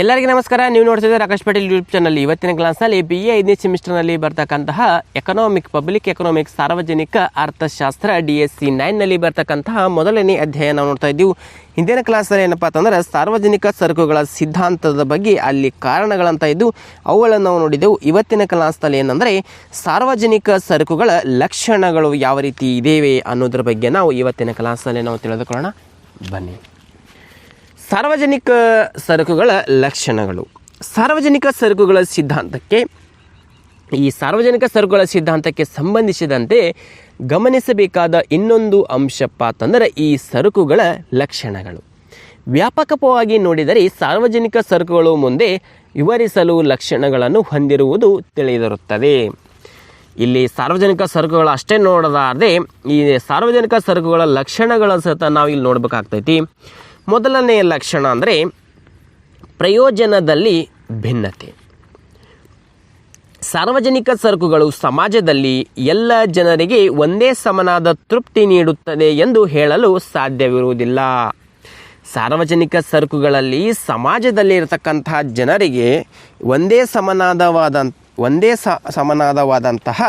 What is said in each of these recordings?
ಎಲ್ಲರಿಗೂ ನಮಸ್ಕಾರ. ನೀವು ನೋಡ್ತಿದ್ದೀರಿ ರಾಕೇಶ್ ಪಟೇಲ್ ಯೂಟ್ಯೂಬ್ ಚಾನಲ್ ಇವತ್ತಿನ ಕ್ಲಾಸ್ನಲ್ಲಿ ಬಿ ಎ ಐದನೇ ಸೆಮಿಸ್ಟರ್ನಲ್ಲಿ ಬರ್ತಕ್ಕಂತಹ ಎಕನಾಮಿಕ್ ಪಬ್ಲಿಕ್ ಎಕನಾಮಿಕ್ ಸಾರ್ವಜನಿಕ ಅರ್ಥಶಾಸ್ತ್ರ ಡಿ ಎಸ್ ಸಿ ನೈನ್ನಲ್ಲಿ ಬರ್ತಕ್ಕಂತಹ ಮೊದಲನೇ ಅಧ್ಯಾಯ ನಾವು ನೋಡ್ತಾ ಇದ್ದೀವಿ. ಹಿಂದಿನ ಕ್ಲಾಸಲ್ಲಿ ಏನಪ್ಪ ಅಂತಂದ್ರೆ ಸಾರ್ವಜನಿಕ ಸರಕುಗಳ ಸಿದ್ಧಾಂತದ ಬಗ್ಗೆ ಅಲ್ಲಿ ಕಾರಣಗಳಂತ ಇದ್ದು ಅವುಗಳನ್ನು ನಾವು ನೋಡಿದೆವು. ಇವತ್ತಿನ ಕ್ಲಾಸ್ನಲ್ಲಿ ಏನಂದರೆ ಸಾರ್ವಜನಿಕ ಸರಕುಗಳ ಲಕ್ಷಣಗಳು ಯಾವ ರೀತಿ ಇದ್ದೇವೆ ಅನ್ನೋದ್ರ ಬಗ್ಗೆ ನಾವು ಇವತ್ತಿನ ಕ್ಲಾಸಲ್ಲಿ ನಾವು ತಿಳಿದುಕೊಳ್ಳೋಣ. ಬನ್ನಿ. ಸಾರ್ವಜನಿಕ ಸರಕುಗಳ ಲಕ್ಷಣಗಳು. ಸಾರ್ವಜನಿಕ ಸರಕುಗಳ ಸಿದ್ಧಾಂತಕ್ಕೆ, ಈ ಸಾರ್ವಜನಿಕ ಸರಕುಗಳ ಸಿದ್ಧಾಂತಕ್ಕೆ ಸಂಬಂಧಿಸಿದಂತೆ ಗಮನಿಸಬೇಕಾದ ಇನ್ನೊಂದು ಅಂಶಪ್ಪ ಅಂತಂದರೆ ಈ ಸರಕುಗಳ ಲಕ್ಷಣಗಳು. ವ್ಯಾಪಕವಾಗಿ ನೋಡಿದರೆ ಸಾರ್ವಜನಿಕ ಸರಕುಗಳು ಮುಂದೆ ವಿವರಿಸಲು ಲಕ್ಷಣಗಳನ್ನು ಹೊಂದಿರುವುದು ತಿಳಿದಿರುತ್ತದೆ. ಇಲ್ಲಿ ಸಾರ್ವಜನಿಕ ಸರಕುಗಳು ಅಷ್ಟೇ ನೋಡೋದಾದರೆ ಈ ಸಾರ್ವಜನಿಕ ಸರಕುಗಳ ಲಕ್ಷಣಗಳ ಸಹಿತ ನಾವು ಇಲ್ಲಿ ನೋಡ್ಬೇಕಾಗ್ತೈತಿ. ಮೊದಲನೆಯ ಲಕ್ಷಣ ಅಂದರೆ ಪ್ರಯೋಜನದಲ್ಲಿ ಭಿನ್ನತೆ. ಸಾರ್ವಜನಿಕ ಸರಕುಗಳು ಸಮಾಜದಲ್ಲಿ ಎಲ್ಲ ಜನರಿಗೆ ಒಂದೇ ಸಮನಾದ ತೃಪ್ತಿ ನೀಡುತ್ತದೆ ಎಂದು ಹೇಳಲು ಸಾಧ್ಯವಿರುವುದಿಲ್ಲ. ಸಾರ್ವಜನಿಕ ಸರಕುಗಳಲ್ಲಿ ಸಮಾಜದಲ್ಲಿ ಇರತಕ್ಕಂತಹ ಜನರಿಗೆ ಒಂದೇ ಸಮನಾದವಾದ, ಒಂದೇ ಸಮನಾದವಾದಂತಹ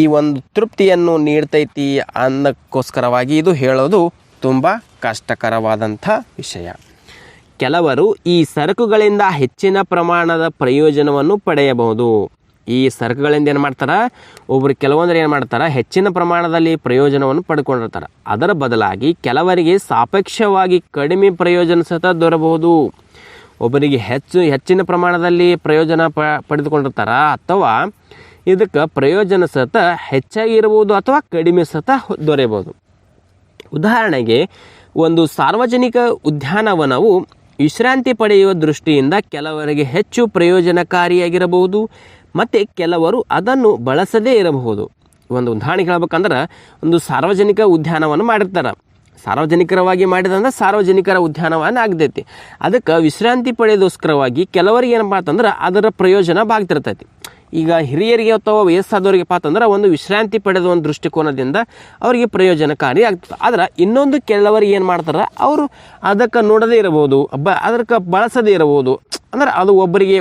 ಈ ಒಂದು ತೃಪ್ತಿಯನ್ನು ನೀಡ್ತೈತಿ ಅನ್ನಕ್ಕೋಸ್ಕರವಾಗಿ ಇದು ಹೇಳೋದು ತುಂಬ ಕಷ್ಟಕರವಾದಂಥ ವಿಷಯ. ಕೆಲವರು ಈ ಸರಕುಗಳಿಂದ ಹೆಚ್ಚಿನ ಪ್ರಮಾಣದ ಪ್ರಯೋಜನವನ್ನು ಪಡೆಯಬಹುದು. ಈ ಸರಕುಗಳಿಂದ ಏನು ಮಾಡ್ತಾರೆ? ಒಬ್ಬರು ಕೆಲವೊಂದ್ರೆ ಏನು ಮಾಡ್ತಾರೆ? ಹೆಚ್ಚಿನ ಪ್ರಮಾಣದಲ್ಲಿ ಪ್ರಯೋಜನವನ್ನು ಪಡ್ಕೊಂಡಿರ್ತಾರೆ. ಅದರ ಬದಲಾಗಿ ಕೆಲವರಿಗೆ ಸಾಪೇಕ್ಷವಾಗಿ ಕಡಿಮೆ ಪ್ರಯೋಜನ ಸಹಿತ ದೊರಬಹುದು. ಒಬ್ಬರಿಗೆ ಹೆಚ್ಚು, ಹೆಚ್ಚಿನ ಪ್ರಮಾಣದಲ್ಲಿ ಪ್ರಯೋಜನ ಪ, ಪಡೆದುಕೊಂಡಿರ್ತಾರ ಅಥವಾ ಇದಕ್ಕೆ ಪ್ರಯೋಜನ ಸಹಿತ ಹೆಚ್ಚಾಗಿರ್ಬೋದು ಅಥವಾ ಕಡಿಮೆ ಸಹಿತ ದೊರೆಯಬಹುದು. ಉದಾಹರಣೆಗೆ, ಒಂದು ಸಾರ್ವಜನಿಕ ಉದ್ಯಾನವನವು ವಿಶ್ರಾಂತಿ ಪಡೆಯುವ ದೃಷ್ಟಿಯಿಂದ ಕೆಲವರಿಗೆ ಹೆಚ್ಚು ಪ್ರಯೋಜನಕಾರಿಯಾಗಿರಬಹುದು, ಮತ್ತು ಕೆಲವರು ಅದನ್ನು ಬಳಸದೇ ಇರಬಹುದು. ಒಂದು ಉದಾಹರಣೆ ಹೇಳ್ಬೇಕಂದ್ರೆ, ಒಂದು ಸಾರ್ವಜನಿಕ ಉದ್ಯಾನವನ್ನು ಮಾಡಿರ್ತಾರೆ. ಸಾರ್ವಜನಿಕರವಾಗಿ ಮಾಡಿದಂದ್ರೆ ಸಾರ್ವಜನಿಕರ ಉದ್ಯಾನವನ ಆಗ್ತೈತಿ. ಅದಕ್ಕೆ ವಿಶ್ರಾಂತಿ ಪಡೆಯೋದೋಸ್ಕರವಾಗಿ ಕೆಲವರಿಗೆ ಏನಪ್ಪ ಅಂತಂದ್ರೆ ಅದರ ಪ್ರಯೋಜನ ಬಾಗ್ತಿರ್ತೈತಿ ಈಗ ಹಿರಿಯರಿಗೆ ಅಥವಾ ವಯಸ್ಸಾದವರಿಗೆಪ್ಪ ಅಂತಂದ್ರೆ ಒಂದು ವಿಶ್ರಾಂತಿ ಪಡೆದ ಒಂದು ದೃಷ್ಟಿಕೋನದಿಂದ ಅವರಿಗೆ ಪ್ರಯೋಜನಕಾರಿ ಆಗ್ತದೆ. ಆದ್ರೆ ಇನ್ನೊಂದು ಕೆಲವರಿಗೆ ಏನು ಮಾಡ್ತಾರೆ, ಅವರು ಅದಕ್ಕೆ ನೋಡದೇ ಇರಬಹುದು, ಬ ಅದಕ್ಕೆ ಬಳಸದೇ ಇರಬಹುದು. ಅಂದ್ರೆ ಅದು ಒಬ್ಬರಿಗೆ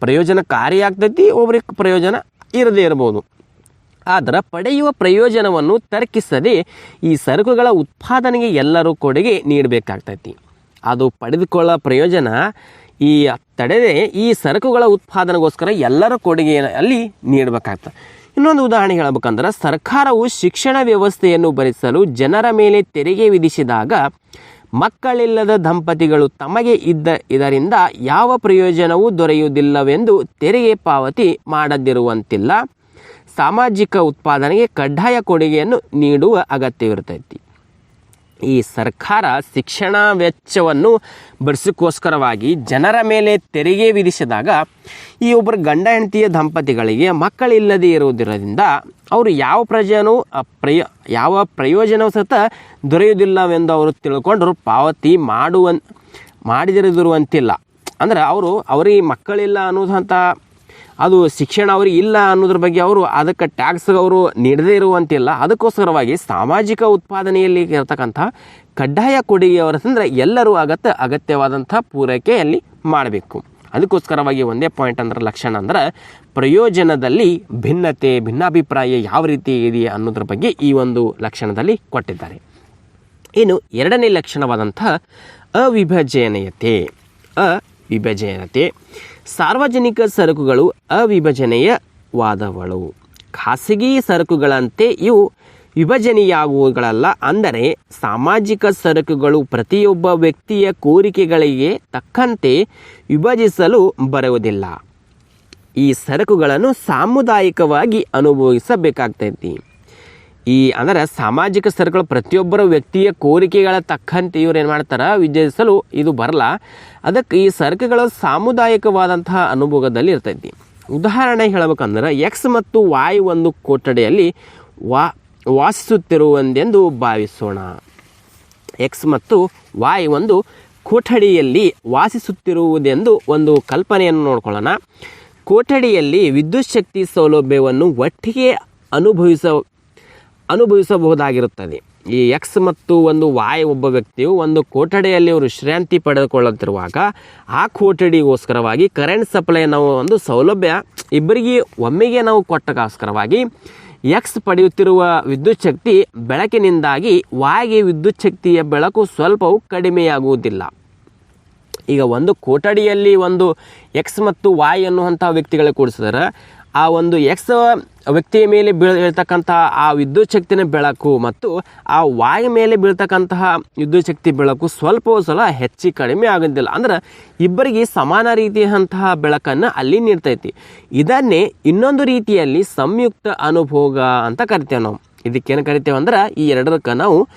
ಪ್ರಯೋಜನಕಾರಿ ಆಗ್ತೈತಿ, ಒಬ್ಬರಿಗೆ ಪ್ರಯೋಜನ ಇರದೇ ಇರಬಹುದು. ಆದರೆ ಪಡೆಯುವ ಪ್ರಯೋಜನವನ್ನು ತರ್ಕಿಸದೆ ಈ ಸರಕುಗಳ ಉತ್ಪಾದನೆಗೆ ಎಲ್ಲರೂ ಕೊಡುಗೆ ನೀಡಬೇಕಾಗ್ತೈತಿ. ಅದು ಪಡೆದುಕೊಳ್ಳೋ ಪ್ರಯೋಜನ ಈ ತಡೆದೇ ಈ ಸರಕುಗಳ ಉತ್ಪಾದನೆಗೋಸ್ಕರ ಎಲ್ಲರ ಕೊಡುಗೆ ಅಲ್ಲಿ ನೀಡಬೇಕಾಗ್ತದೆ. ಇನ್ನೊಂದು ಉದಾಹರಣೆ ಹೇಳಬೇಕಂದ್ರೆ ಸರ್ಕಾರವು ಶಿಕ್ಷಣ ವ್ಯವಸ್ಥೆಯನ್ನು ಭರಿಸಲು ಜನರ ಮೇಲೆ ತೆರಿಗೆ ವಿಧಿಸಿದಾಗ ಮಕ್ಕಳಿಲ್ಲದ ದಂಪತಿಗಳು ತಮಗೆ ಇದ್ದ ಇದರಿಂದ ಯಾವ ಪ್ರಯೋಜನವೂ ದೊರೆಯುವುದಿಲ್ಲವೆಂದು ತೆರಿಗೆ ಪಾವತಿ ಮಾಡದಿರುವಂತಿಲ್ಲ. ಸಾಮಾಜಿಕ ಉತ್ಪಾದನೆಗೆ ಕಡ್ಡಾಯ ಕೊಡುಗೆಯನ್ನು ನೀಡುವ ಅಗತ್ಯವಿರ್ತೈತಿ. ಈ ಸರ್ಕಾರ ಶಿಕ್ಷಣ ವೆಚ್ಚವನ್ನು ಭರಿಸೋಕ್ಕೋಸ್ಕರವಾಗಿ ಜನರ ಮೇಲೆ ತೆರಿಗೆ ವಿಧಿಸಿದಾಗ ಈ ಒಬ್ಬರು ಗಂಡ ಹೆಂಡತಿಯ ದಂಪತಿಗಳಿಗೆ ಮಕ್ಕಳಿಲ್ಲದೆ ಇರುವುದರಿಂದ ಅವರು ಯಾವ ಪ್ರಜೆಯೂ ಪ್ರಯ, ಯಾವ ಪ್ರಯೋಜನವೂ ಸಹಿತ ದೊರೆಯುವುದಿಲ್ಲವೆಂದು ಅವರು ತಿಳ್ಕೊಂಡರು. ಪಾವತಿ ಮಾಡುವ ಮಾಡಿದಿರುವಂತಿಲ್ಲ ಅಂದ್ರೆ ಅವರು, ಅವರಿಗೆ ಮಕ್ಕಳಿಲ್ಲ ಅನ್ನೋದಂಥ ಅದು ಶಿಕ್ಷಣ ಅವ್ರಿಗೆ ಇಲ್ಲ ಅನ್ನೋದ್ರ ಬಗ್ಗೆ ಅವರು ಅದಕ್ಕೆ ಟ್ಯಾಕ್ಸ್ ಅವರು ನೀಡದೇ ಇರುವಂತಿಲ್ಲ. ಅದಕ್ಕೋಸ್ಕರವಾಗಿ ಸಾಮಾಜಿಕ ಉತ್ಪಾದನೆಯಲ್ಲಿ ಇರತಕ್ಕಂಥ ಕಡ್ಡಾಯ ಕೊಡುಗೆ ಅವರಂದ್ರೆ ಎಲ್ಲರೂ ಅಗತ್ಯ ಅಗತ್ಯವಾದಂಥ ಪೂರೈಕೆಯಲ್ಲಿ ಮಾಡಬೇಕು. ಅದಕ್ಕೋಸ್ಕರವಾಗಿ ಒಂದೇ ಪಾಯಿಂಟ್ ಅಂದ್ರೆ ಲಕ್ಷಣ ಅಂದ್ರೆ ಪ್ರಯೋಜನದಲ್ಲಿ ಭಿನ್ನತೆ, ಭಿನ್ನಾಭಿಪ್ರಾಯ ಯಾವ ರೀತಿ ಇದೆ ಅನ್ನೋದ್ರ ಬಗ್ಗೆ ಈ ಒಂದು ಲಕ್ಷಣದಲ್ಲಿ ಕೊಟ್ಟಿದ್ದಾರೆ. ಇನ್ನು ಎರಡನೇ ಲಕ್ಷಣವಾದಂಥ ಅವಿಭಜನೀಯತೆ. ಅವಿಭಜನತೆ ಸಾರ್ವಜನಿಕ ಸರಕುಗಳು ಅವಿಭಜನೆಯವಾದವಳು. ಖಾಸಗಿ ಸರಕುಗಳಂತೆ ಇವು ವಿಭಜನೆಯಾಗುವುಗಳಲ್ಲ. ಅಂದರೆ ಸಾಮಾಜಿಕ ಸರಕುಗಳು ಪ್ರತಿಯೊಬ್ಬ ವ್ಯಕ್ತಿಯ ಕೋರಿಕೆಗಳಿಗೆ ತಕ್ಕಂತೆ ವಿಭಜಿಸಲು ಬರುವುದಿಲ್ಲ. ಈ ಸರಕುಗಳನ್ನು ಸಾಮುದಾಯಿಕವಾಗಿ ಅನುಭವಿಸಬೇಕಾಗ್ತೈತಿ. ಈ ಅಂದರೆ ಸಾಮಾಜಿಕ ಸರಕುಗಳು ಪ್ರತಿಯೊಬ್ಬರ ವ್ಯಕ್ತಿಯ ಕೋರಿಕೆಗಳ ತಕ್ಕಂತೆ ಇವ್ರು ಏನು ಮಾಡ್ತಾರೆ, ವಿಜಯಿಸಲು ಇದು ಬರಲ್ಲ. ಅದಕ್ಕೆ ಈ ಸರಕುಗಳು ಸಾಮುದಾಯಿಕವಾದಂತಹ ಅನುಭವದಲ್ಲಿ ಇರ್ತೈತಿ. ಉದಾಹರಣೆ ಹೇಳಬೇಕಂದ್ರೆ ಎಕ್ಸ್ ಮತ್ತು ವಾಯ್ ಒಂದು ಕೊಠಡಿಯಲ್ಲಿ ವಾ, ವಾಸಿಸುತ್ತಿರುವಂದೆಂದು ಭಾವಿಸೋಣ. ಎಕ್ಸ್ ಮತ್ತು ವಾಯ್ ಒಂದು ಕೊಠಡಿಯಲ್ಲಿ ವಾಸಿಸುತ್ತಿರುವುದೆಂದು ಒಂದು ಕಲ್ಪನೆಯನ್ನು ನೋಡ್ಕೊಳ್ಳೋಣ. ಕೊಠಡಿಯಲ್ಲಿ ವಿದ್ಯುತ್ ಶಕ್ತಿ ಸೌಲಭ್ಯವನ್ನು ಒಟ್ಟಿಗೆ ಅನುಭವಿಸ ಅನುಭವಿಸಬಹುದಾಗಿರುತ್ತದೆ. ಈ ಎಕ್ಸ್ ಮತ್ತು ಒಂದು ವಾಯ್ ಒಬ್ಬ ವ್ಯಕ್ತಿಯು ಒಂದು ಕೊಠಡಿಯಲ್ಲಿ ಅವರು ವಿಶ್ರಾಂತಿ ಪಡೆದುಕೊಳ್ಳುತ್ತಿರುವಾಗ, ಆ ಕೊಠಡಿಗೋಸ್ಕರವಾಗಿ ಕರೆಂಟ್ ಸಪ್ಲೈ ನಾವು ಒಂದು ಸೌಲಭ್ಯ ಇಬ್ಬರಿಗೆ ಒಮ್ಮೆಗೆ ನಾವು ಕೊಟ್ಟಕ್ಕೋಸ್ಕರವಾಗಿ ಎಕ್ಸ್ ಪಡೆಯುತ್ತಿರುವ ವಿದ್ಯುತ್ ಶಕ್ತಿ ಬೆಳಕಿನಿಂದಾಗಿ ವಾಯ್ಗೆ ವಿದ್ಯುತ್ ಶಕ್ತಿಯ ಬೆಳಕು ಸ್ವಲ್ಪವೂ ಕಡಿಮೆಯಾಗುವುದಿಲ್ಲ. ಈಗ ಒಂದು ಕೊಠಡಿಯಲ್ಲಿ ಒಂದು ಎಕ್ಸ್ ಮತ್ತು ವಾಯ್ ಅನ್ನುವಂಥ ವ್ಯಕ್ತಿಗಳಿಗೆ ಕೂಡಿಸಿದರೆ ಆ ಒಂದು ಎಕ್ಸ್ ವ್ಯಕ್ತಿಯ ಮೇಲೆ ಬೀಳ್ತಕ್ಕಂತಹ ಆ ವಿದ್ಯುತ್ ಶಕ್ತಿನ ಬೆಳಕು ಮತ್ತು ಆ ವಾಯು ಮೇಲೆ ಬೀಳ್ತಕ್ಕಂತಹ ವಿದ್ಯುತ್ ಶಕ್ತಿ ಬೆಳಕು ಸ್ವಲ್ಪ ಸಲ ಹೆಚ್ಚು ಕಡಿಮೆ ಆಗೋದಿಲ್ಲ. ಅಂದ್ರೆ ಇಬ್ಬರಿಗೆ ಸಮಾನ ರೀತಿಯಂತಹ ಬೆಳಕನ್ನು ಅಲ್ಲಿ ನೀಡ್ತೈತಿ. ಇದನ್ನೇ ಇನ್ನೊಂದು ರೀತಿಯಲ್ಲಿ ಸಂಯುಕ್ತ ಅನುಭೋಗ ಅಂತ ಕರಿತೇವೆ ನಾವು. ಇದಕ್ಕೇನು ಕರಿತೇವೆ ಅಂದ್ರೆ ಈ ಎರಡಕ್ಕೆ ನಾವು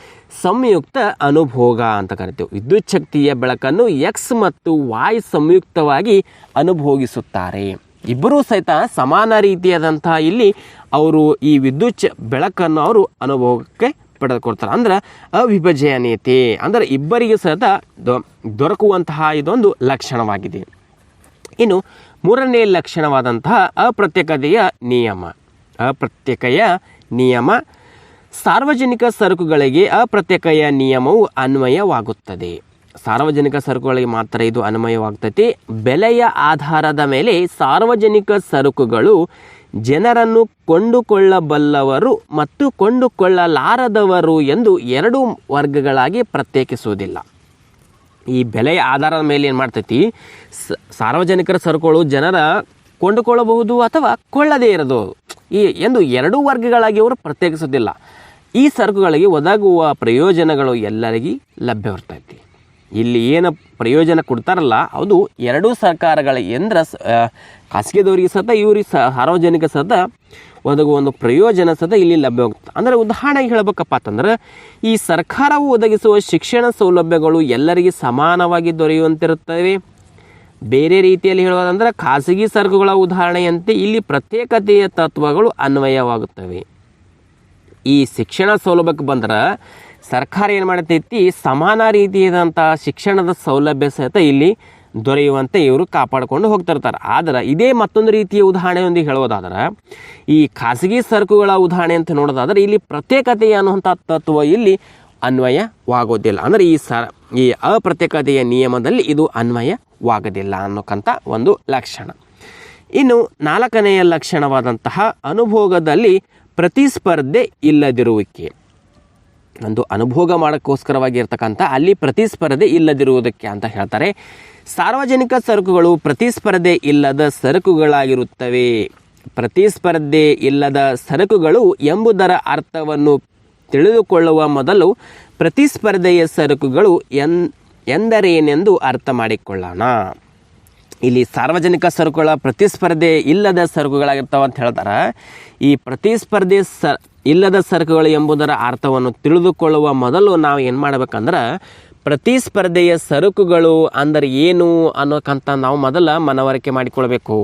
ಸಂಯುಕ್ತ ಅನುಭೋಗ ಅಂತ ಕರಿತೇವೆ. ವಿದ್ಯುತ್ ಶಕ್ತಿಯ ಬೆಳಕನ್ನು ಎಕ್ಸ್ ಮತ್ತು ವಾಯ್ ಸಂಯುಕ್ತವಾಗಿ ಅನುಭೋಗಿಸುತ್ತಾರೆ. ಇಬ್ಬರೂ ಸಹಿತ ಸಮಾನ ರೀತಿಯಾದಂತಹ ಇಲ್ಲಿ ಅವರು ಈ ವಿದ್ಯುತ್ ಬೆಳಕನ್ನು ಅವರು ಅನುಭವಕ್ಕೆ ಪಡೆದುಕೊಡ್ತಾರೆ ಅಂದ್ರೆ ಅವಿಭಜನೀಯತೆ ಅಂದ್ರೆ ಇಬ್ಬರಿಗೂ ಸಹಿತ ದೊರಕುವಂತಹ ಇದೊಂದು ಲಕ್ಷಣವಾಗಿದೆ. ಇನ್ನು ಮೂರನೇ ಲಕ್ಷಣವಾದಂತಹ ಅಪ್ರತ್ಯೇಕತೆಯ ನಿಯಮ. ಅಪ್ರತ್ಯೇಕೆಯ ನಿಯಮ. ಸಾರ್ವಜನಿಕ ಸರಕುಗಳಿಗೆ ಅಪ್ರತ್ಯೇಕೆಯ ನಿಯಮವು ಅನ್ವಯವಾಗುತ್ತದೆ. ಸಾರ್ವಜನಿಕ ಸರಕುಗಳಿಗೆ ಮಾತ್ರ ಇದು ಅನ್ವಯವಾಗ್ತೈತಿ. ಬೆಲೆಯ ಆಧಾರದ ಮೇಲೆ ಸಾರ್ವಜನಿಕ ಸರಕುಗಳು ಜನರನ್ನು ಕೊಂಡುಕೊಳ್ಳಬಲ್ಲವರು ಮತ್ತು ಕೊಂಡುಕೊಳ್ಳಲಾರದವರು ಎಂದು ಎರಡು ವರ್ಗಗಳಾಗಿ ಪ್ರತ್ಯೇಕಿಸುವುದಿಲ್ಲ. ಈ ಬೆಲೆಯ ಆಧಾರದ ಮೇಲೆ ಏನು ಮಾಡ್ತೈತಿ? ಸಾರ್ವಜನಿಕರ ಸರಕುಗಳು ಜನರ ಕೊಂಡುಕೊಳ್ಳಬಹುದು ಅಥವಾ ಕೊಳ್ಳದೇ ಇರದು. ಈ ಎಂದು ಎರಡೂ ವರ್ಗಗಳಾಗಿ ಅವರು ಪ್ರತ್ಯೇಕಿಸುವುದಿಲ್ಲ. ಈ ಸರಕುಗಳಿಗೆ ಒದಗುವ ಪ್ರಯೋಜನಗಳು ಎಲ್ಲರಿಗೂ ಲಭ್ಯವಿರ್ತೈತಿ ಇಲ್ಲಿ ಏನು ಪ್ರಯೋಜನ ಕೊಡ್ತಾರಲ್ಲ, ಅದು ಎರಡೂ ಸರ್ಕಾರಗಳ ಎಂದ್ರೆ ಖಾಸಗಿದವರಿಗೆ ಸತ, ಇವ್ರಿಗೆ ಸ ಸಾರ್ವಜನಿಕ ಸತ ಒದಗುವ ಒಂದು ಪ್ರಯೋಜನ ಸತ ಇಲ್ಲಿ ಲಭ್ಯವಾಗುತ್ತೆ ಅಂದರೆ ಉದಾಹರಣೆಗೆ ಹೇಳಬೇಕಪ್ಪ ಅಂತಂದ್ರೆ, ಈ ಸರ್ಕಾರವು ಒದಗಿಸುವ ಶಿಕ್ಷಣ ಸೌಲಭ್ಯಗಳು ಎಲ್ಲರಿಗೆ ಸಮಾನವಾಗಿ ದೊರೆಯುವಂತಿರುತ್ತವೆ. ಬೇರೆ ರೀತಿಯಲ್ಲಿ ಹೇಳುವುದಂದ್ರೆ, ಖಾಸಗಿ ಸರಕುಗಳ ಉದಾಹರಣೆಯಂತೆ ಇಲ್ಲಿ ಪ್ರತ್ಯೇಕತೆಯ ತತ್ವಗಳು ಅನ್ವಯವಾಗುತ್ತವೆ. ಈ ಶಿಕ್ಷಣ ಸೌಲಭ್ಯಕ್ಕೆ ಬಂದ್ರೆ ಸರ್ಕಾರ ಏನು ಮಾಡ್ತೈತಿ? ಸಮಾನ ರೀತಿಯಾದಂಥ ಶಿಕ್ಷಣದ ಸೌಲಭ್ಯ ಸಹಿತ ಇಲ್ಲಿ ದೊರೆಯುವಂತೆ ಇವರು ಕಾಪಾಡಿಕೊಂಡು ಹೋಗ್ತಿರ್ತಾರೆ. ಆದರೆ ಇದೇ ಮತ್ತೊಂದು ರೀತಿಯ ಉದಾಹರಣೆಯೊಂದಿಗೆ ಹೇಳೋದಾದ್ರೆ, ಈ ಖಾಸಗಿ ಸರಕುಗಳ ಉದಾಹರಣೆ ಅಂತ ನೋಡೋದಾದ್ರೆ ಇಲ್ಲಿ ಪ್ರತ್ಯೇಕತೆ ಅನ್ನುವಂಥ ತತ್ವ ಇಲ್ಲಿ ಅನ್ವಯವಾಗೋದಿಲ್ಲ. ಅಂದರೆ ಈ ಸ ಈ ಅಪ್ರತ್ಯೇಕತೆಯ ನಿಯಮದಲ್ಲಿ ಇದು ಅನ್ವಯವಾಗೋದಿಲ್ಲ ಅನ್ನೋಕ್ಕಂಥ ಒಂದು ಲಕ್ಷಣ. ಇನ್ನು ನಾಲ್ಕನೆಯ ಲಕ್ಷಣವಾದಂತಹ ಅನುಭೋಗದಲ್ಲಿ ಪ್ರತಿಸ್ಪರ್ಧೆ ಇಲ್ಲದಿರುವಿಕೆ. ಒಂದು ಅನುಭೋಗ ಮಾಡೋಕ್ಕೋಸ್ಕರವಾಗಿ ಇರ್ತಕ್ಕಂಥ ಅಲ್ಲಿ ಪ್ರತಿಸ್ಪರ್ಧೆ ಇಲ್ಲದಿರುವುದಕ್ಕೆ ಅಂತ ಹೇಳ್ತಾರೆ. ಸಾರ್ವಜನಿಕ ಸರಕುಗಳು ಪ್ರತಿಸ್ಪರ್ಧೆ ಇಲ್ಲದ ಸರಕುಗಳಾಗಿರುತ್ತವೆ. ಪ್ರತಿಸ್ಪರ್ಧೆ ಇಲ್ಲದ ಸರಕುಗಳು ಎಂಬುದರ ಅರ್ಥವನ್ನು ತಿಳಿದುಕೊಳ್ಳುವ ಮೊದಲು ಪ್ರತಿಸ್ಪರ್ಧೆಯ ಸರಕುಗಳು ಎನ್, ಎಂದರೇನೆಂದು ಅರ್ಥ ಮಾಡಿಕೊಳ್ಳೋಣ. ಇಲ್ಲಿ ಸಾರ್ವಜನಿಕ ಸರಕುಗಳ ಪ್ರತಿಸ್ಪರ್ಧೆ ಇಲ್ಲದ ಸರಕುಗಳಾಗಿರ್ತಾವ ಅಂತ ಹೇಳ್ತಾರೆ. ಈ ಪ್ರತಿಸ್ಪರ್ಧೆ ಸ ಇಲ್ಲದ ಸರಕುಗಳು ಎಂಬುದರ ಅರ್ಥವನ್ನು ತಿಳಿದುಕೊಳ್ಳುವ ಮೊದಲು ನಾವು ಏನು ಮಾಡ್ಬೇಕಂದ್ರೆ ಪ್ರತಿಸ್ಪರ್ಧೆಯ ಸರಕುಗಳು ಅಂದರೆ ಏನು ಅನ್ನೋಕ್ಕಂತ ನಾವು ಮೊದಲ ಮನವರಿಕೆ ಮಾಡಿಕೊಳ್ಬೇಕು.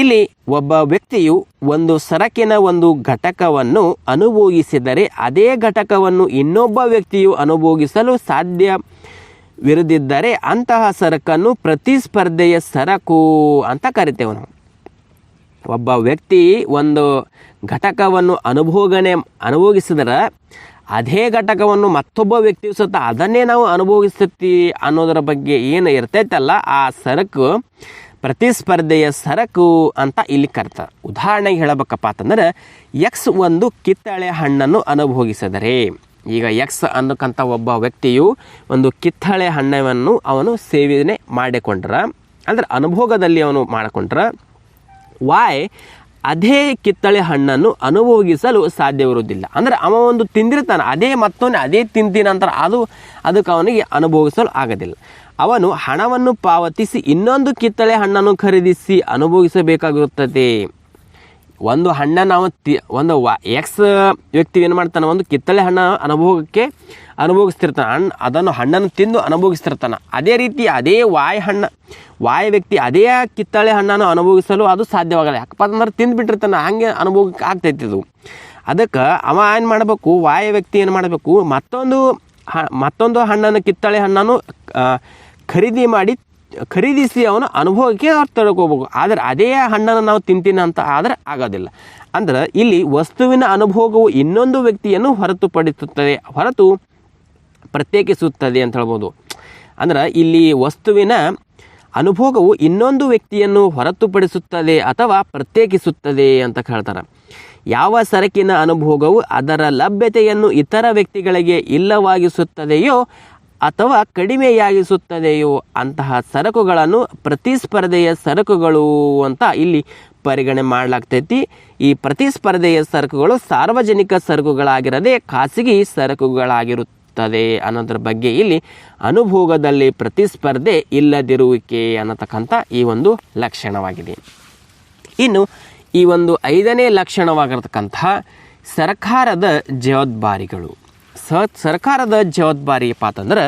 ಇಲ್ಲಿ ಒಬ್ಬ ವ್ಯಕ್ತಿಯು ಒಂದು ಸರಕಿನ ಒಂದು ಘಟಕವನ್ನು ಅನುಭೋಗಿಸಿದರೆ ಅದೇ ಘಟಕವನ್ನು ಇನ್ನೊಬ್ಬ ವ್ಯಕ್ತಿಯು ಅನುಭೋಗಿಸಲು ಸಾಧ್ಯವಿರದಿದ್ದರೆ ಅಂತಹ ಸರಕನ್ನು ಪ್ರತಿಸ್ಪರ್ಧೆಯ ಸರಕು ಅಂತ ಕರಿತೇವೆ ನಾವು. ಒಬ್ಬ ವ್ಯಕ್ತಿ ಒಂದು ಘಟಕವನ್ನು ಅನುಭೋಗನೆ, ಅನುಭೋಗಿಸಿದ್ರೆ ಅದೇ ಘಟಕವನ್ನು ಮತ್ತೊಬ್ಬ ವ್ಯಕ್ತಿಯು ಸತ ಅದನ್ನೇ ನಾವು ಅನುಭವಿಸ್ತೀವಿ ಅನ್ನೋದರ ಬಗ್ಗೆ ಏನು ಇರ್ತೈತಲ್ಲ, ಆ ಸರಕು ಪ್ರತಿಸ್ಪರ್ಧೆಯ ಸರಕು ಅಂತ ಇಲ್ಲಿ ಕರ್ತಾರೆ ಉದಾಹರಣೆಗೆ ಹೇಳಬೇಕಪ್ಪ ಅಂತಂದ್ರೆ ಎಕ್ಸ್ ಒಂದು ಕಿತ್ತಳೆ ಹಣ್ಣನ್ನು ಅನುಭೋಗಿಸಿದರೆ. ಈಗ ಎಕ್ಸ್ ಅನ್ನಕ್ಕಂಥ ಒಬ್ಬ ವ್ಯಕ್ತಿಯು ಒಂದು ಕಿತ್ತಳೆ ಹಣ್ಣವನ್ನು ಅವನು ಸೇವನೆ ಮಾಡಿಕೊಂಡ್ರ, ಅಂದರೆ ಅನುಭೋಗದಲ್ಲಿ ಅವನು ಮಾಡಿಕೊಂಡ್ರ ವಾಯ್ ಅದೇ ಕಿತ್ತಳೆ ಹಣ್ಣನ್ನು ಅನುಭವಿಸಲು ಸಾಧ್ಯವಿರುವುದಿಲ್ಲ. ಅಂದರೆ ಅವ ಒಂದು ತಿಂದಿರ್ತಾನೆ, ಅದೇ ಮತ್ತೊಂದು ಅದೇ ತಿಂತೀನಿ ನಂತರ ಅದು ಅದಕ್ಕೆ ಅವನಿಗೆ ಅನುಭವಿಸಲು ಆಗೋದಿಲ್ಲ. ಅವನು ಹಣವನ್ನು ಪಾವತಿಸಿ ಇನ್ನೊಂದು ಕಿತ್ತಳೆ ಹಣ್ಣನ್ನು ಖರೀದಿಸಿ ಅನುಭವಿಸಬೇಕಾಗಿರುತ್ತದೆ ಒಂದು ಹಣ್ಣನ್ನು ನಾವು ತಿ, ಒಂದು ವ ಎಕ್ಸ್ ವ್ಯಕ್ತಿ ಏನು ಮಾಡ್ತಾನೆ, ಒಂದು ಕಿತ್ತಳೆ ಹಣ್ಣ ಅನುಭವಕ್ಕೆ ಅನುಭವಿಸ್ತಿರ್ತಾನೆ ಹಣ್ಣು ಅದನ್ನು ಹಣ್ಣನ್ನು ತಿಂದು ಅನುಭವಿಸ್ತಿರ್ತಾನೆ ಅದೇ ರೀತಿ ಅದೇ ವಾಯ್ ಹಣ್ಣು ವಾಯ್ ವ್ಯಕ್ತಿ ಅದೇ ಕಿತ್ತಳೆ ಹಣ್ಣನ್ನು ಅನುಭವಿಸಲು ಅದು ಸಾಧ್ಯವಾಗಲ್ಲ. ಯಾಕಪ್ಪ ಅಂತಂದ್ರೆ ತಿಂದುಬಿಟ್ಟಿರ್ತಾನೆ ಹಂಗೆ ಅನುಭವಕ್ಕೆ ಆಗ್ತೈತಿ ಅದು ಅದಕ್ಕೆ ಅವ ಏನು ಮಾಡಬೇಕು ವಾಯ ವ್ಯಕ್ತಿ ಏನು ಮಾಡಬೇಕು, ಮತ್ತೊಂದು ಹ, ಮತ್ತೊಂದು ಹಣ್ಣನ್ನು, ಕಿತ್ತಳೆ ಹಣ್ಣನ್ನು ಖರೀದಿ ಮಾಡಿ, ಖರೀದಿಸಿ ಅವನು ಅನುಭವಕ್ಕೆ ತಡ್ಕೋಬೇಕು ಆದರೆ ಅದೇ ಹಣ್ಣನ್ನು ನಾವು ತಿಂತೀನಿ ಅಂತ ಆದರೆ ಆಗೋದಿಲ್ಲ. ಅಂದ್ರೆ ಇಲ್ಲಿ ವಸ್ತುವಿನ ಅನುಭೋಗವು ಇನ್ನೊಂದು ವ್ಯಕ್ತಿಯನ್ನು ಹೊರತುಪಡಿಸುತ್ತದೆ, ಹೊರತು ಪ್ರತ್ಯೇಕಿಸುತ್ತದೆ ಅಂತ ಹೇಳ್ಬೋದು. ಅಂದ್ರೆ ಇಲ್ಲಿ ವಸ್ತುವಿನ ಅನುಭೋಗವು ಇನ್ನೊಂದು ವ್ಯಕ್ತಿಯನ್ನು ಹೊರತುಪಡಿಸುತ್ತದೆ ಅಥವಾ ಪ್ರತ್ಯೇಕಿಸುತ್ತದೆ ಅಂತ ಹೇಳ್ತಾರೆ. ಯಾವ ಸರಕಿನ ಅನುಭೋಗವು ಅದರ ಲಭ್ಯತೆಯನ್ನು ಇತರ ವ್ಯಕ್ತಿಗಳಿಗೆ ಇಲ್ಲವಾಗಿಸುತ್ತದೆಯೋ ಅಥವಾ ಕಡಿಮೆಯಾಗಿಸುತ್ತದೆಯೋ ಅಂತಹ ಸರಕುಗಳನ್ನು ಪ್ರತಿಸ್ಪರ್ಧೆಯ ಸರಕುಗಳು ಅಂತ ಇಲ್ಲಿ ಪರಿಗಣನೆ ಮಾಡಲಾಗ್ತೈತಿ. ಈ ಪ್ರತಿಸ್ಪರ್ಧೆಯ ಸರಕುಗಳು ಸಾರ್ವಜನಿಕ ಸರಕುಗಳಾಗಿರದೆ ಖಾಸಗಿ ಸರಕುಗಳಾಗಿರುತ್ತದೆ ಅನ್ನೋದ್ರ ಬಗ್ಗೆ ಇಲ್ಲಿ ಅನುಭೋಗದಲ್ಲಿ ಪ್ರತಿಸ್ಪರ್ಧೆ ಇಲ್ಲದಿರುವಿಕೆ ಅನ್ನತಕ್ಕಂಥ ಈ ಒಂದು ಲಕ್ಷಣವಾಗಿದೆ. ಇನ್ನು ಈ ಒಂದು ಐದನೇ ಲಕ್ಷಣವಾಗಿರ್ತಕ್ಕಂತಹ ಸರ್ಕಾರದ ಜವಾಬ್ದಾರಿಗಳು. ಸ ಸರ್ಕಾರದ ಜವಾಬ್ದಾರಿ ಪಾತಂದ್ರೆ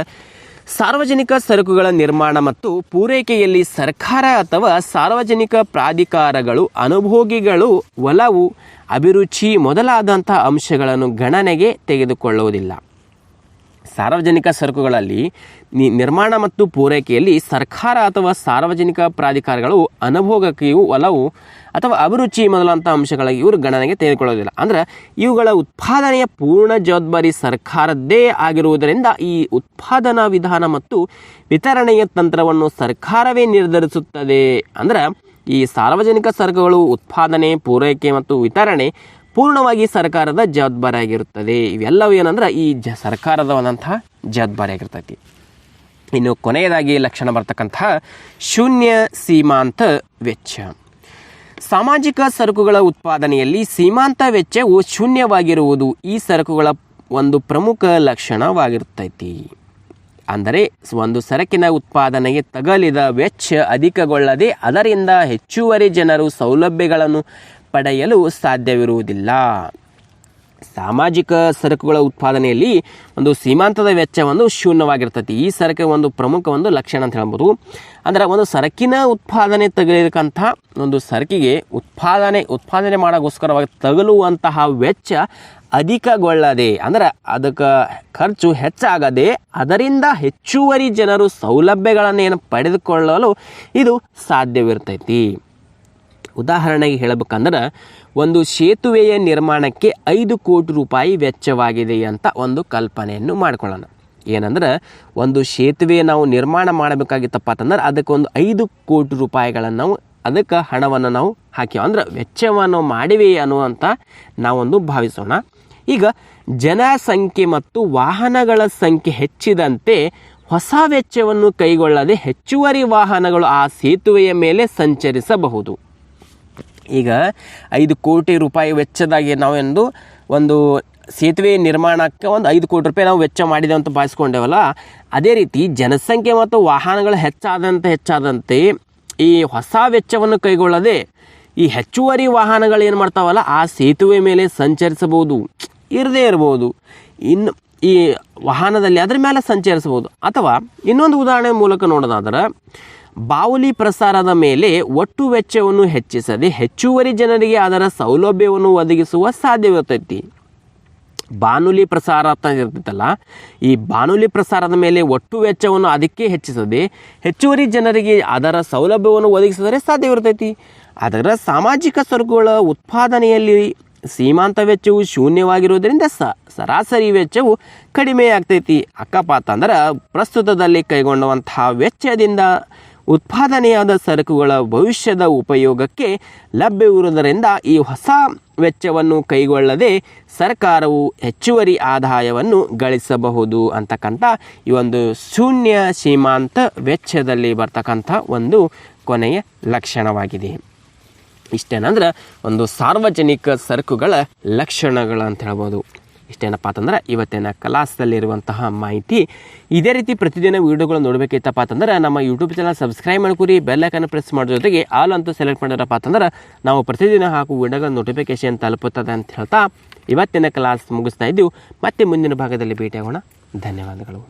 ಸಾರ್ವಜನಿಕ ಸರಕುಗಳ ನಿರ್ಮಾಣ ಮತ್ತು ಪೂರೈಕೆಯಲ್ಲಿ ಸರ್ಕಾರ ಅಥವಾ ಸಾರ್ವಜನಿಕ ಪ್ರಾಧಿಕಾರಗಳು, ಅನುಭೋಗಿಗಳು, ಒಲವು, ಅಭಿರುಚಿ ಮೊದಲಾದಂಥ ಅಂಶಗಳನ್ನು ಗಣನೆಗೆ ತೆಗೆದುಕೊಳ್ಳುವುದಿಲ್ಲ. ಸಾರ್ವಜನಿಕ ಸರಕುಗಳಲ್ಲಿ ನಿರ್ಮಾಣ ಮತ್ತು ಪೂರೈಕೆಯಲ್ಲಿ ಸರ್ಕಾರ ಅಥವಾ ಸಾರ್ವಜನಿಕ ಪ್ರಾಧಿಕಾರಗಳು ಅನುಭೋಗಕ್ಕೆಯೂ ಒಲವು ಅಥವಾ ಅಭಿರುಚಿ ಮೊದಲಾದಂಥ ಅಂಶಗಳಾಗಿ ಇವರು ಗಣನೆಗೆ ತೆಗೆದುಕೊಳ್ಳೋದಿಲ್ಲ. ಅಂದ್ರೆ ಇವುಗಳ ಉತ್ಪಾದನೆಯ ಪೂರ್ಣ ಜವಾಬ್ದಾರಿ ಸರ್ಕಾರದ್ದೇ ಆಗಿರುವುದರಿಂದ ಈ ಉತ್ಪಾದನಾ ವಿಧಾನ ಮತ್ತು ವಿತರಣೆಯ ತಂತ್ರವನ್ನು ಸರ್ಕಾರವೇ ನಿರ್ಧರಿಸುತ್ತದೆ. ಅಂದ್ರೆ ಈ ಸಾರ್ವಜನಿಕ ಸರಕುಗಳು ಉತ್ಪಾದನೆ, ಪೂರೈಕೆ ಮತ್ತು ವಿತರಣೆ ಪೂರ್ಣವಾಗಿ ಸರ್ಕಾರದ ಜವಾಬ್ದಾರಿ ಆಗಿರುತ್ತದೆ. ಇವೆಲ್ಲವೂ ಏನಂದ್ರೆ ಈ ಜ ಸರ್ಕಾರದವಂತಹ ಜವಾಬ್ದಾರಿ ಆಗಿರ್ತೈತಿ. ಇನ್ನು ಕೊನೆಯದಾಗಿ ಲಕ್ಷಣ ಬರ್ತಕ್ಕಂತಹ ಶೂನ್ಯ ಸೀಮಾಂತ ವೆಚ್ಚ. ಸಾಮಾಜಿಕ ಸರಕುಗಳ ಉತ್ಪಾದನೆಯಲ್ಲಿ ಸೀಮಾಂತ ವೆಚ್ಚವು ಶೂನ್ಯವಾಗಿರುವುದು ಈ ಸರಕುಗಳ ಒಂದು ಪ್ರಮುಖ ಲಕ್ಷಣವಾಗಿರ್ತೈತಿ. ಅಂದರೆ ಒಂದು ಸರಕಿನ ಉತ್ಪಾದನೆಗೆ ತಗಲಿದ ವೆಚ್ಚ ಅಧಿಕಗೊಳ್ಳದೆ ಅದರಿಂದ ಹೆಚ್ಚುವರಿ ಜನರು ಸೌಲಭ್ಯಗಳನ್ನು ಪಡೆಯಲು ಸಾಧ್ಯವಿರುವುದಿಲ್ಲ. ಸಾಮಾಜಿಕ ಸರಕುಗಳ ಉತ್ಪಾದನೆಯಲ್ಲಿ ಒಂದು ಸೀಮಾಂತದ ವೆಚ್ಚ ಒಂದು ಶೂನ್ಯವಾಗಿರ್ತೈತಿ. ಈ ಸರಕು ಒಂದು ಪ್ರಮುಖ ಒಂದು ಲಕ್ಷಣ ಅಂತ ಹೇಳ್ಬೋದು. ಅಂದ್ರೆ ಒಂದು ಸರಕಿನ ಉತ್ಪಾದನೆ ತಗಲಿಕ್ಕಂಥ ಒಂದು ಸರಕಿಗೆ ಉತ್ಪಾದನೆ ಉತ್ಪಾದನೆ ಮಾಡೋಕ್ಕೋಸ್ಕರವಾಗಿ ತಗಲುವಂತಹ ವೆಚ್ಚ ಅಧಿಕಗೊಳ್ಳದೆ, ಅಂದ್ರೆ ಅದಕ್ಕೆ ಖರ್ಚು ಹೆಚ್ಚಾಗದೆ ಅದರಿಂದ ಹೆಚ್ಚುವರಿ ಜನರು ಸೌಲಭ್ಯಗಳನ್ನೇನು ಪಡೆದುಕೊಳ್ಳಲು ಇದು ಸಾಧ್ಯವಿರ್ತೈತಿ. ಉದಾಹರಣೆಗೆ ಹೇಳಬೇಕಂದ್ರೆ, ಒಂದು ಸೇತುವೆಯ ನಿರ್ಮಾಣಕ್ಕೆ ಐದು ಕೋಟಿ ರೂಪಾಯಿ ವೆಚ್ಚವಾಗಿದೆ ಅಂತ ಒಂದು ಕಲ್ಪನೆಯನ್ನು ಮಾಡ್ಕೊಳ್ಳೋಣ. ಏನಂದ್ರೆ, ಒಂದು ಸೇತುವೆ ನಾವು ನಿರ್ಮಾಣ ಮಾಡಬೇಕಾಗಿತ್ತಪ್ಪ ಅಂತಂದ್ರೆ, ಅದಕ್ಕೆ ಒಂದು ಐದು ಕೋಟಿ ರೂಪಾಯಿಗಳನ್ನು ನಾವು, ಅದಕ್ಕೆ ಹಣವನ್ನು ನಾವು ಹಾಕಿವೆ ಅಂದ್ರೆ ವೆಚ್ಚವನ್ನು ಮಾಡಿವೆ ಅನ್ನುವಂಥ ನಾವೊಂದು ಭಾವಿಸೋಣ. ಈಗ ಜನಸಂಖ್ಯೆ ಮತ್ತು ವಾಹನಗಳ ಸಂಖ್ಯೆ ಹೆಚ್ಚಿದಂತೆ ಹೊಸ ವೆಚ್ಚವನ್ನು ಕೈಗೊಳ್ಳದೆ ಹೆಚ್ಚುವರಿ ವಾಹನಗಳು ಆ ಸೇತುವೆಯ ಮೇಲೆ ಸಂಚರಿಸಬಹುದು. ಈಗ ಐದು ಕೋಟಿ ರೂಪಾಯಿ ವೆಚ್ಚದಾಗಿ ನಾವೆಂದು ಒಂದು ಸೇತುವೆ ನಿರ್ಮಾಣಕ್ಕೆ ಒಂದು ಐದು ಕೋಟಿ ರೂಪಾಯಿ ನಾವು ವೆಚ್ಚ ಮಾಡಿದೆ ಅಂತ ಭಾವಿಸ್ಕೊಂಡೇವಲ್ಲ, ಅದೇ ರೀತಿ ಜನಸಂಖ್ಯೆ ಮತ್ತು ವಾಹನಗಳು ಹೆಚ್ಚಾದಂತೆ ಹೆಚ್ಚಾದಂತೆ ಈ ಹೊಸ ವೆಚ್ಚವನ್ನು ಕೈಗೊಳ್ಳದೆ ಈ ಹೆಚ್ಚುವರಿ ವಾಹನಗಳು ಏನು ಮಾಡ್ತಾವಲ್ಲ, ಆ ಸೇತುವೆ ಮೇಲೆ ಸಂಚರಿಸಬಹುದು, ಇರದೇ ಇರ್ಬೋದು ಇನ್ನು ಈ ವಾಹನದಲ್ಲಿ ಅದ್ರ ಮೇಲೆ ಸಂಚರಿಸಬಹುದು. ಅಥವಾ ಇನ್ನೊಂದು ಉದಾಹರಣೆ ಮೂಲಕ ನೋಡೋದಾದ್ರೆ ಬಾವುಲಿ ಪ್ರಸಾರದ ಮೇಲೆ ಒಟ್ಟು ವೆಚ್ಚವನ್ನು ಹೆಚ್ಚಿಸದೆ ಹೆಚ್ಚುವರಿ ಜನರಿಗೆ ಅದರ ಸೌಲಭ್ಯವನ್ನು ಒದಗಿಸುವ ಸಾಧ್ಯವಿರ್ತೈತಿ ಬಾನುಲಿ ಪ್ರಸಾರ ಅಂತ ಇರ್ತೈತಲ್ಲ, ಈ ಬಾನುಲಿ ಪ್ರಸಾರದ ಮೇಲೆ ಒಟ್ಟು ವೆಚ್ಚವನ್ನು ಅದಕ್ಕೆ ಹೆಚ್ಚಿಸದೆ ಹೆಚ್ಚುವರಿ ಜನರಿಗೆ ಅದರ ಸೌಲಭ್ಯವನ್ನು ಒದಗಿಸಿದರೆ ಸಾಧ್ಯವಿರ್ತೈತಿ ಅದರ ಸಾಮಾಜಿಕ ಸರಕುಗಳ ಉತ್ಪಾದನೆಯಲ್ಲಿ ಸೀಮಾಂತ ವೆಚ್ಚವು ಶೂನ್ಯವಾಗಿರುವುದರಿಂದ ಸ, ಸರಾಸರಿ ವೆಚ್ಚವು ಕಡಿಮೆಯಾಗ್ತೈತಿ. ಅಕ್ಕಪಾತ ಅಂದ್ರೆ ಪ್ರಸ್ತುತದಲ್ಲಿ ಕೈಗೊಂಡುವಂತಹ ವೆಚ್ಚದಿಂದ ಉತ್ಪಾದನೆಯಾದ ಸರಕುಗಳ ಭವಿಷ್ಯದ ಉಪಯೋಗಕ್ಕೆ ಲಭ್ಯವಿರುವುದರಿಂದ ಈ ಹೊಸ ವೆಚ್ಚವನ್ನು ಕೈಗೊಳ್ಳದೆ ಸರ್ಕಾರವು ಹೆಚ್ಚುವರಿ ಆದಾಯವನ್ನು ಗಳಿಸಬಹುದು ಅಂತಕ್ಕಂಥ ಈ ಒಂದು ಶೂನ್ಯ ಸೀಮಾಂತ ವೆಚ್ಚದಲ್ಲಿ ಬರ್ತಕ್ಕಂಥ ಒಂದು ಕೊನೆಯ ಲಕ್ಷಣವಾಗಿದೆ. ಇಷ್ಟೇನಂದ್ರೆ ಒಂದು ಸಾರ್ವಜನಿಕ ಸರಕುಗಳ ಲಕ್ಷಣಗಳು ಅಂತ ಹೇಳ್ಬೋದು. ಇಷ್ಟೇನಪ್ಪ ಅಂತಂದ್ರೆ ಇವತ್ತಿನ ಕಲಾಸದಲ್ಲಿರುವಂತಹ ಮಾಹಿತಿ. ಇದೇ ರೀತಿ ಪ್ರತಿದಿನ ವೀಡಿಯೋಗಳು ನೋಡಬೇಕಿತ್ತಪ್ಪ ಅಂತಂದ್ರೆ ನಮ್ಮ ಯೂಟ್ಯೂಬ್ ಚಾನಲ್ ಸಬ್ಸ್ಕ್ರೈಬ್ ಮಾಡ್ಕೊರಿ ಬೆಲ್ಲೈಕನ್ನು ಪ್ರೆಸ್ ಮಾಡೋ ಜೊತೆಗೆ ಆಲ್ ಅಂತೂ ಸೆಲೆಕ್ಟ್ ಮಾಡಿರಪ್ಪ ಅಂತಂದ್ರೆ ನಾವು ಪ್ರತಿದಿನ ಹಾಕುವ ವೀಡಿಯೋಗಳ ನೋಟಿಫಿಕೇಶನ್ ತಲುಪುತ್ತದೆ ಅಂತ ಹೇಳ್ತಾ ಇವತ್ತಿನ ಕ್ಲಾಸ್ ಮುಗಿಸ್ತಾ ಇದ್ದೀವಿ. ಮತ್ತೆ ಮುಂದಿನ ಭಾಗದಲ್ಲಿ ಭೇಟಿಯಾಗೋಣ. ಧನ್ಯವಾದಗಳು.